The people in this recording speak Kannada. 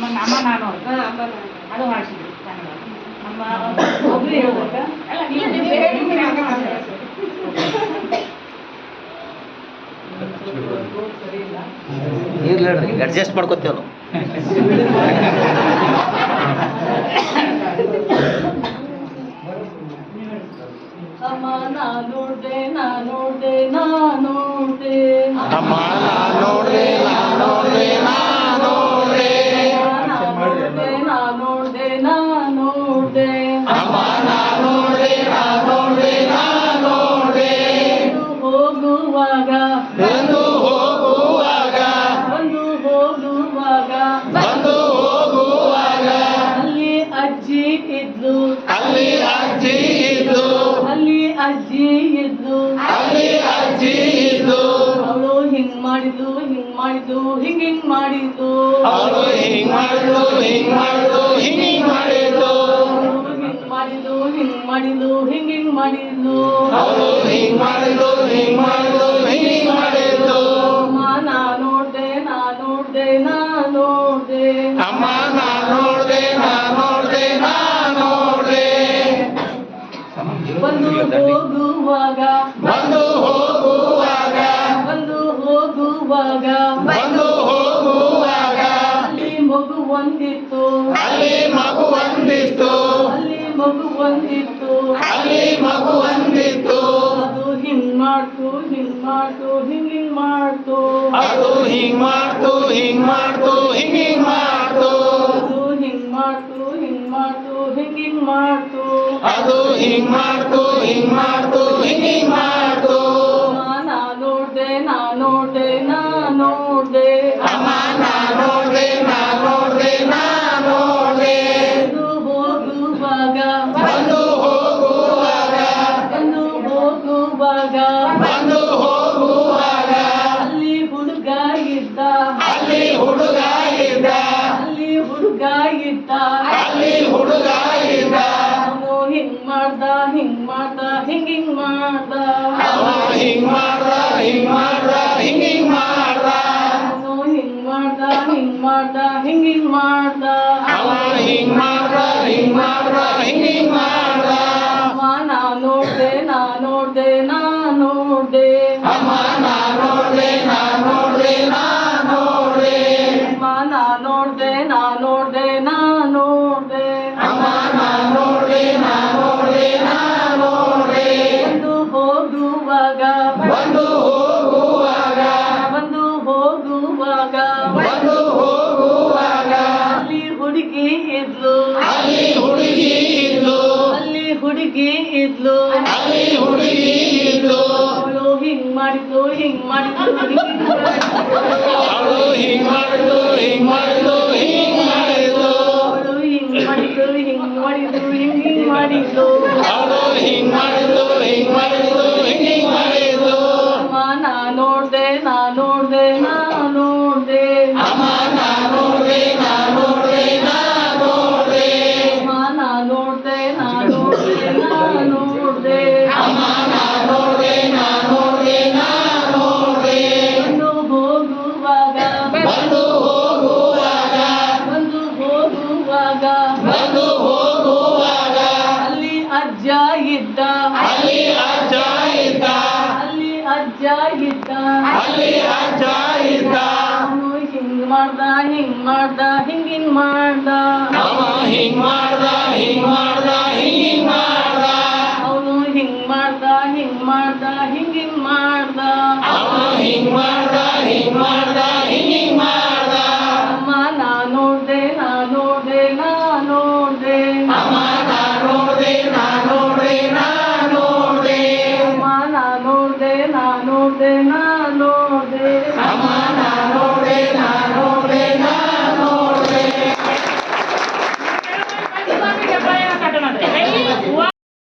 ನಮ್ಮ ಅಮ್ಮ ನಾನು ಅದು ಮಾಡಿಸಿದ್ರು ನಮ್ಮ ಹೇಳ್ಬೇಕಾ? ಅಲ್ಲ. ಇರ್ಲಿ ಅಡ್ಜಸ್ಟ್ ಮಾಡ್ಕೊತೇವೆ ನಾವು ಅಮ್ಮ ನಾ ನೋಡ್ದೆ ನಾ ನೋಡ್ದೆ ನಾ ನೋಡ್ದೆ ಅಮ್ಮ ನಾ ನೋಡ್ದೆ ನಾ ನೋಡ್ದೆ ಮಾಡಿದ್ಲು ಹಿಂಗ್ ಹಿಂಗ್ ಮಾಡಿದ್ಲು ಹಿಂಗ್ ಮಾಡಿದ್ಲು ಹಿಂಗ್ ಮಾಡಿದ್ಲು ಹಿಂಗ್ ಹಿಂಗ್ ಮಾಡಿದ್ಲು ಹಿಂಗ್ ಮಾಡಿದ್ಲು ಹಿಂಗ್ ಮಾಡಿದ್ಲು ಹಿಂಗ್ ಹಿಂಗ್ ಮಾಡಿದ್ಲು ಹಿಂಗ್ ಮಾಡಿದ್ಲು ಹಿಂಗ್ ಮಾಡಿದ್ಲು ಹಿಂಗ್ ಹಿಂಗ್ ಮಾಡಿದ್ಲು ಮಗು ಒಂದಿತ್ತು ಅಲ್ಲಿ ಮಗು ಒಂದಿತ್ತು ಅಲ್ಲಿ ಮಗು ಒಂದಿತ್ತು ಅಲ್ಲಿ ಮಗು ಒಂದಿತ್ತು ಅದು ಹಿಂಗ್ ಮಾಡ್ತು ಹಿಂಗ್ ಮಾಡ್ತು ಹಿಂಗ್ ಹಿಂಗ್ ಮಾಡ್ತು. ಅದು ಹಿಂಗ್ ಮಾಡ್ತು ಹಿಂಗ್ ಮಾಡ್ತು ಹಿಂಗ್ ಹಿಂಗ್ ಮಾಡ್ತು. ಅದು ಹಿಂಗ್ ಮಾಡ್ತು ಹಿಂಗ್ ಮಾಡ್ತು ಹಿಂಗ್ ಹಿಂಗ್ ಮಾಡ್ತು. ಅದು ಹಿಂಗ್ ಮಾಡ್ತು ಹಿಂಗ್ ಮಾಡ್ತು ಹಿಂಗ್ ಹಿಂಗ್ ಮಾಡ್ತು. ಹೋಗುವಾಗ ಬಂದು ಹೋಗುವಾಗ ಅಲ್ಲಿ ಹುಡುಗ ಇದ್ದ. ಅಲ್ಲಿ ಹುಡುಗ ಇದ್ದ. ಅಲ್ಲಿ ಹುಡುಗ ಇದ್ದ. ಅಲ್ಲಿ ಹುಡುಗ ಇದ್ದ. ಅವನು ಹಿಂಗ್ ಮಾಡ್ದ ಹಿಂಗ್ ಮಾಡ್ದ ಹಿಂಗ್ ಹಿಂಗ್ ಮಾಡ್ದ. ಹಿಂಗ್ ಮಾಡ್ದ ಹಿಂಗ್ ಮಾಡ್ದ ಹಿಂಗ್ ಹಿಂಗ್ ಮಾಡ್ದ. ಅವನು ಹಿಂಗ್ ಮಾಡ್ದ ಹಿಂಗ್ ಮಾಡ್ದ ಹಿಂಗ್ ಹಿಂಗ್ ಮಾಡ್ದ. ಹಿಂಗ್ ಮಾಡ್ದ ಹಿಂಗ್ ಮಾಡ್ದ ಹಿಂಗ್ ಹಿಂಗ್ ಹುಡುಗಿ ಇದ್ಲು ಅಲ್ಲಿ ಹುಡುಗಿ ಇದ್ಲು ಅಲ್ಲಿ ಹುಡುಗಿ ಇದ್ಲು ಅಲ್ಲಿ ಹುಡುಗಿ ಇದ್ಲು ಅವಳು ಹಿಂಗ್ ಮಾಡಿದ್ಲು ಹಿಂಗ್ ಮಾಡಿದ್ಲು ಹಿಂಗ್ ಮಾಡಿದ್ಲು. ಅವಳು ಹಿಂಗ್ ಮಾಡಿದ್ಲು ಹಿಂಗ್ ಮಾಡಿದ್ಲು ಹಿಂಗ್ ಮಾಡಿದ್ಲು ಅವಳು ಹಿಂಗ್ ಮಾಡಿದ್ಲು ಹಿಂಗ್ ಮಾಡಿದ್ಲು ಹಿಂಗ್ ಹಿಂಗ್ ಮಾಡಿದ್ಲು ಅವಳು ಹಿಂಗ್ ಮಾಡಿದ್ಲು ಹಿಂಗ್ ಮಾಡಿದ್ಲು ಹಿಂಗ್ ಹಿಂಗ್ ಮಾಡಿದ್ಲು ಅಮ್ಮ ನಾ ನೋಡ್ದೆ ನಾ ನೋಡ್ದೆ ನಾ ನೋಡ್ದೆ ಅಲ್ಲಿ ಅಜ್ಜ ಇದ್ದ ಅಲ್ಲಿ ಅಜ್ಜ ಇದ್ದ ಅವನು ಹಿಂಗ್ ಮಾಡ್ದ ಹಿಂಗ್ ಮಾಡ್ದ ಹಿಂಗ್ ಹಿಂಗ್ ಮಾಡ್ದ ಅವ ಹಿಂಗ್ ಮಾಡ್ದ ಹಿಂಗ್ ಮಾಡ್ದ ಹಿಂಗ್ ಹಿಂಗ್ ಮಾಡ್ದ